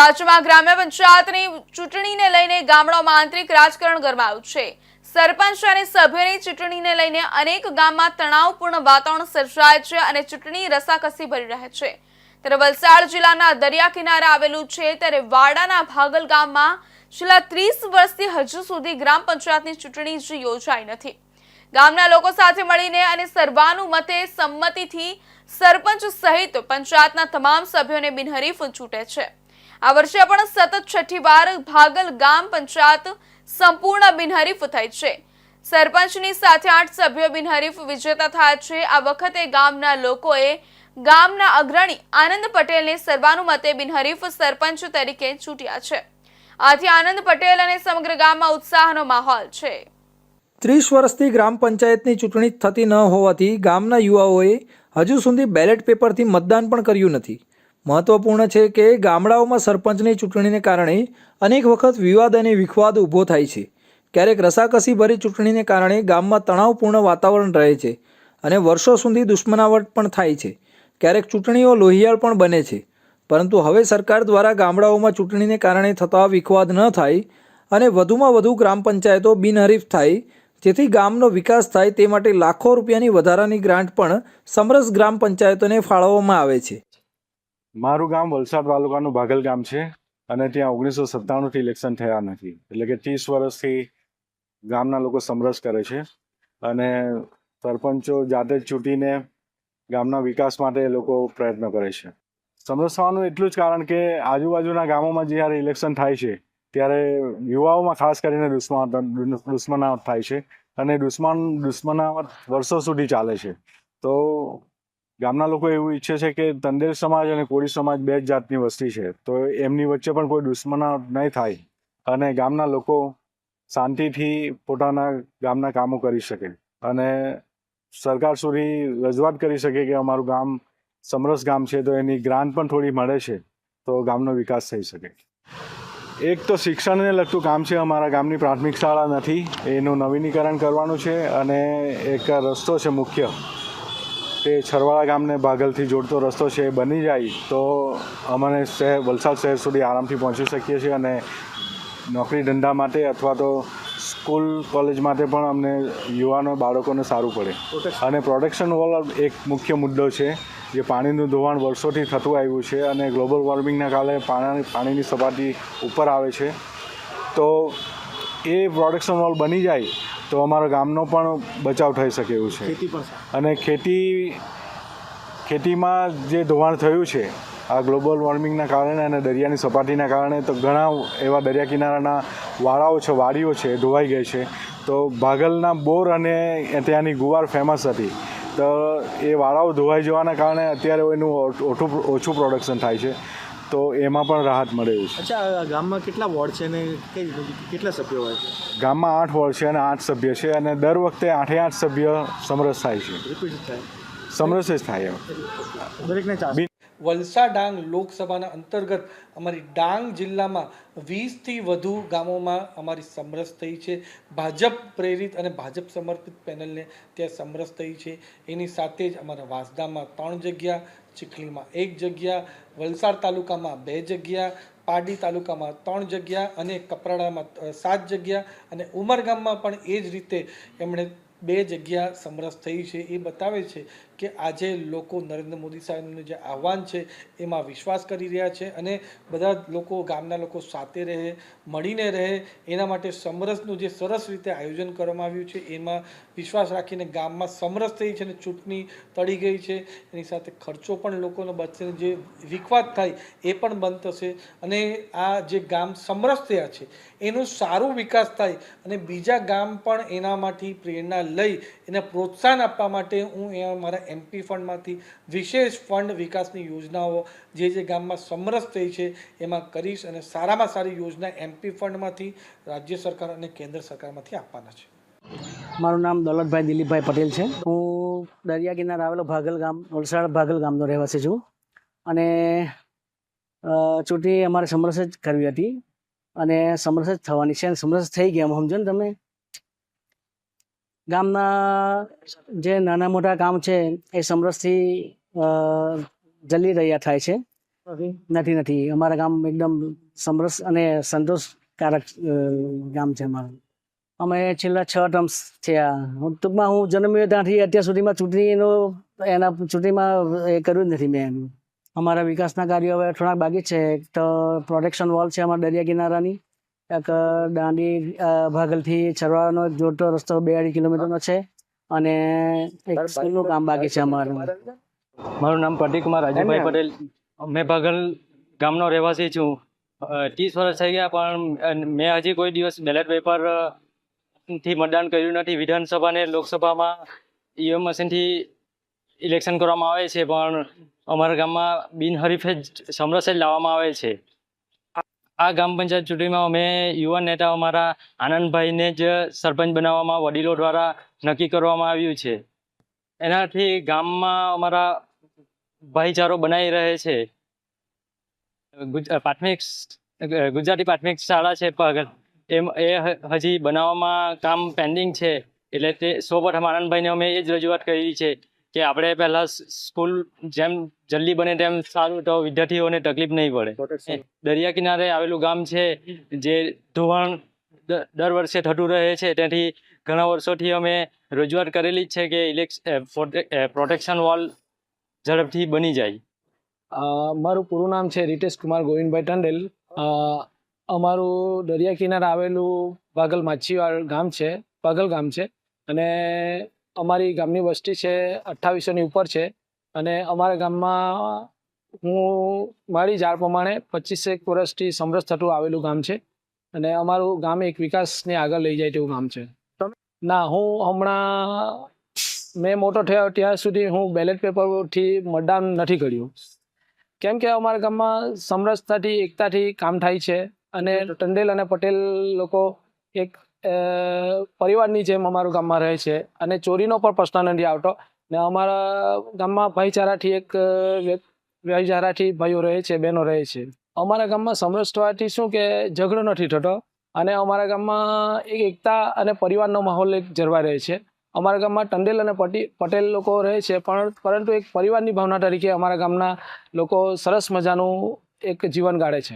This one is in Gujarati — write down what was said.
રાજ્યમાં ગ્રામ્ય પંચાયતની ચૂંટણીને લઈને ગામડાઓમાં આંતરિક રાજકારણ ગરમાયું છે. સરપંચ અને સભ્યોની ચૂંટણીને લઈને અનેક ગામમાં તણાવપૂર્ણ વાતાવરણ સર્જાય છે અને ચૂંટણી રસાકસી ભરી રહે છે. ત્યારે વલસાડ જિલ્લાના દરિયા કિનારે આવેલું છે ત્યારે વાડાના ભાગલ ગામમાં છેલ્લા ત્રીસ વર્ષથી હજુ સુધી ગ્રામ પંચાયતની ચૂંટણી જ યોજાઈ નથી. ગામના લોકો સાથે મળીને અને સર્વાનુમતે સંમતિથી સરપંચ સહિત પંચાયતના તમામ સભ્યોને બિનહરીફ ચૂંટે છે. આ વર્ષે પણ સતત છઠ્ઠી વાર ભાગલ ગામ પંચાયત સંપૂર્ણ બિનહરીફ થઈ છે. સરપંચની સાથે આઠ સભ્યો બિનહરીફ વિજેતા થયા છે. આ વખતે ગામના લોકોએ ગામના અગ્રણી આનંદ પટેલને સર્વાનુમતે બિનહરીફ સરપંચ તરીકે ચૂંટ્યા છે. આથી આનંદ પટેલ અને સમગ્ર ગામમાં ઉત્સાહનો માહોલ છે. ત્રીસ વર્ષથી ગ્રામ પંચાયતની ચૂંટણી થતી ન હોવાથી ગામના યુવાઓએ હજુ સુધી બેલેટ પેપરથી મતદાન પણ કર્યું નથી. મહત્વપૂર્ણ છે કે ગામડાઓમાં સરપંચની ચૂંટણીને કારણે અનેક વખત વિવાદ અને વિખવાદ ઊભો થાય છે. ક્યારેક રસાકસી ભરી ચૂંટણીને કારણે ગામમાં તણાવપૂર્ણ વાતાવરણ રહે છે અને વર્ષો સુધી દુશ્મનાવટ પણ થાય છે. ક્યારેક ચૂંટણીઓ લોહિયાળ પણ બને છે. પરંતુ હવે સરકાર દ્વારા ગામડાઓમાં ચૂંટણીને કારણે થતા વિખવાદ ન થાય અને વધુમાં વધુ ગ્રામ પંચાયતો બિનહરીફ થાય, જેથી ગામનો વિકાસ થાય તે માટે લાખો રૂપિયાની વધારાની ગ્રાન્ટ પણ સમરસ ગ્રામ પંચાયતોને ફાળવવામાં આવે છે. મારું ગામ વલસાડ તાલુકાનું ભાગલ ગામ છે અને ત્યાં ઓગણીસો સત્તાણુંથી ઇલેક્શન થયા નથી. એટલે કે ત્રીસ વર્ષથી ગામના લોકો સમરસ કરે છે અને સરપંચો જાતે જ ચૂંટીને ગામના વિકાસ માટે એ લોકો પ્રયત્ન કરે છે. સમરસ થવાનું એટલું જ કારણ કે આજુબાજુના ગામોમાં જ્યારે ઇલેક્શન થાય છે, ત્યારે યુવાઓમાં ખાસ કરીને દુશ્મન, દુશ્મનાવટ થાય છે અને દુશ્મન, દુશ્મનાવટ વર્ષો સુધી ચાલે છે. તો ગામના લોકો એવું ઈચ્છે છે કે તંદેલ સમાજ અને કોળી સમાજ બે જ જાતની વસ્તી છે. તો એમની વચ્ચે પણ કોઈ દુશ્મના નહીં થાય અને ગામના લોકો શાંતિથી પોતાના ગામના કામો કરી શકે અને સરકાર સુધી રજૂઆત કરી શકે કે અમારું ગામ સમરસ ગામ છે તો એની ગ્રાન્ટ પણ થોડી મળે છે તો ગામનો વિકાસ થઈ શકે. એક તો શિક્ષણને લગતું કામ છે અમારા ગામની પ્રાથમિક શાળા નથી, એનું નવીનીકરણ કરવાનું છે અને એક રસ્તો છે મુખ્ય. તે છરવાળા ગામને બાગલથી જોડતો રસ્તો છે એ બની જાય તો અમને શહેર વલસાડ શહેર સુધી આરામથી પહોંચી શકીએ છીએ અને નોકરી ધંધા માટે અથવા તો સ્કૂલ કોલેજ માટે પણ અમને યુવાનો બાળકોને સારું પડે. અને પ્રોટેક્શન વોલ એક મુખ્ય મુદ્દો છે જે પાણીનું ધોવાણ વર્ષોથી થતું આવ્યું છે અને ગ્લોબલ વોર્મિંગના કારણે પાણી પાણીની સપાટી ઉપર આવે છે. તો એ પ્રોટેક્શન વોલ બની જાય તો અમારા ગામનો પણ બચાવ થઈ શકે એવું છે. અને ખેતી ખેતીમાં જે ધોવાણ થયું છે આ ગ્લોબલ વોર્મિંગના કારણે અને દરિયાની સપાટીના કારણે તો ઘણા એવા દરિયા કિનારાના વાળાઓ છે વાડીઓ છે એ ધોવાઈ ગઈ છે. તો ભાગલના બોર અને ત્યાંની ગુવાર ફેમસ હતી. તો એ વાળાઓ ધોવાઈ જવાના કારણે અત્યારે એનું ઓછું ઓછું પ્રોડક્શન થાય છે. તો એમાં પણ રાહત મળે એવું છે. અચ્છા આ ગામમાં કેટલા વોર્ડ છે અને કઈ કેટલા સભ્યો હોય? છે ગામમાં આઠ વોર્ડ છે અને આઠ સભ્ય છે અને દર વખતે આઠે આઠ સભ્ય સમરસ થાય છે. રિપીટ થાય. સમરસ જ થાય દરેકને વલસા વલસાડ ડાંગ લોકસભાના અંતર્ગત અમારી ડાંગ જિલ્લામાં વીસથી વધુ ગામોમાં અમારી સમરસ થઈ છે. ભાજપ પ્રેરિત અને ભાજપ સમર્પિત પેનલને ત્યાં સમરસ થઈ છે. એની સાથે જ અમારા વાંસદામાં ત્રણ જગ્યા ચીખલીમાં. એક જગ્યા વલસાડ તાલુકામાં, બે જગ્યા પારડી તાલુકામાં, ત્રણ જગ્યા અને કપરાડામાં સાત જગ્યા અને ઉમરગામમાં પણ એ જ રીતે એમણે બે જગ્યા સમરસ થઈ છે એ બતાવે છે કે આજે લોકો નરેન્દ્ર મોદી સાહેબનું જે આહવાન છે એમાં વિશ્વાસ કરી રહ્યા છે અને બધા લોકો ગામના લોકો સાથે રહે, મળીને રહે, એના માટે સમરસનું જે સરસ રીતે આયોજન કરવામાં આવ્યું છે એમાં વિશ્વાસ રાખીને ગામમાં સમરસ થઈ છે અને ચૂંટણી તળી ગઈ છે. એની સાથે ખર્ચો પણ લોકોનો બચશે જે વિખવાદ થાય એ પણ બંધ થશે અને આ જે ગામ સમરસ થયા છે એનો સારો વિકાસ થાય અને બીજા ગામ પણ એનામાંથી પ્રેરણા લઈ એને પ્રોત્સાહન આપવા માટે હું એ મારા એમપી ફંડમાંથી વિશેષ ફંડ વિકાસની યોજનાઓ જે જે ગામમાં સમરસ થઈ છે એમાં કરીશ અને સારામાં સારી યોજના એમપી ફંડમાંથી રાજ્ય સરકાર અને કેન્દ્ર સરકારમાંથી આપવાના છે. મારું નામ દોલતભાઈ દિલીપભાઈ પટેલ છે. હું દરિયા કિનારે આવેલો ભાગલ ગામ, વલસાડ ભાગલ ગામનો રહેવાસી છું. અને ચૂંટણી અમારે સમરસ જ કરવી હતી. અને સમરસ જ થવાની છે અને સમરસ થઈ ગયા. સમજો ને તમે. ગામના જે નાના મોટા કામ છે એ સમરસથી જલ્દી જલી રહ્યા થાય છે. નથી? નથી અમારા ગામ એકદમ સમરસ અને સંતોષકારક ગામ છે અમારું. અમે છેલ્લા છ ટર્મ્સ થયા. હું ટૂંકમાં હું જન્મ્યો ત્યાંથી અત્યાર સુધીમાં ચૂંટણીનો એના ચૂંટણીમાં એ કર્યું જ નથી મેં. એનું અમારા વિકાસના કાર્યો હવે થોડાક બાકી છે. એક તો પ્રોટેક્શન વોલ છે અમારા દરિયા કિનારાની. એક દાંડી ભાગલથી ચડવાનો એક જોડતો રસ્તો બે અઢી કિલોમીટરનો છે અને એક સ્કૂલનું કામ બાકી છે અમારું. મારું નામ પ્રતિકુમાર રાજુભાઈ પટેલ. મેં ભાગલ ગામનો રહેવાસી છું. ત્રીસ વર્ષ થઈ ગયા પણ મેં હજી કોઈ દિવસ બેલેટ પેપરથી મતદાન કર્યું નથી. વિધાનસભા ને લોકસભામાં ઈવીએમ મશીનથી ઇલેક્શન કરવામાં આવે છે પણ અમારા ગામમાં બિનહરીફે જ સમરસ જ લાવવામાં આવે છે. આ- ગ્રામ પંચાયત ચૂંટણીમાં અમે યુવા નેતા અમારા આનંદભાઈને જ સરપંચ બનાવવામાં, વડીલો દ્વારા નક્કી કરવામાં આવ્યું છે. એનાથી ગામમાં અમારા ભાઈચારો બનાવી રહે છે. પ્રાથમિક ગુજરાતી પ્રાથમિક શાળા છે પગલ એમ, એ હજી બનાવવામાં કામ પેન્ડિંગ છે. એટલે તે સૌપ્રથમ આનંદભાઈને અમે એ જ રજૂઆત કરી છે. કે આપણે પહેલાં સ્કૂલ જેમ જલ્દી બને તેમ સારું તો વિદ્યાર્થીઓને તકલીફ નહીં પડે. દરિયા કિનારે આવેલું ગામ છે જે ધોવાણ દર વર્ષે થતું રહે છે તેથી ઘણા વર્ષોથી અમે રજૂઆત કરેલી જ છે કે ઇલેક્શ પ્રોટેક્શન વોલ ઝડપથી બની જાય. મારું પૂરું નામ છે રીતેશ કુમાર ગોવિંદભાઈ ટંડેલ. અમારું દરિયા કિનારે આવેલું પાગલ માછીવાડ ગામ છે પાગલ ગામ છે. અને અમારી ગામની વસ્તી છે અઠ્ઠાવીસોની ઉપર છે અને અમારા ગામમાં હું મારી જાળ પ્રમાણે પચીસેક વર્ષથી સમરસ થતું આવેલું ગામ છે અને અમારું ગામ એક વિકાસને આગળ લઈ જાય તેવું ગામ છે. ના હું હમણાં મેં મોટો થયો ત્યાં સુધી હું બેલેટ પેપરથી મતદાન નથી કર્યું. કેમ કે અમારા ગામમાં સમરસતાથી એકતાથી કામ થાય છે અને ટંડેલ અને પટેલ લોકો એક પરિવારની જેમ અમારું ગામમાં રહે છે અને ચોરીનો પણ પ્રશ્ન નથી આવતો. ને અમારા ગામમાં ભાઈચારાથી એક ભાઈચારાથી ભાઈઓ રહે છે, બહેનો રહે છે. અમારા ગામમાં સમરસવાથી શું કે ઝઘડો નથી થતો અને અમારા ગામમાં એક એકતા અને પરિવારનો માહોલ એક જળવાઈ રહે છે. અમારા ગામમાં ટંડેલ અને પટી, પટેલ લોકો રહે છે, પણ, પરંતુ એક પરિવારની ભાવના તરીકે અમારા ગામના લોકો સરસ મજાનું એક જીવન ગાળે છે.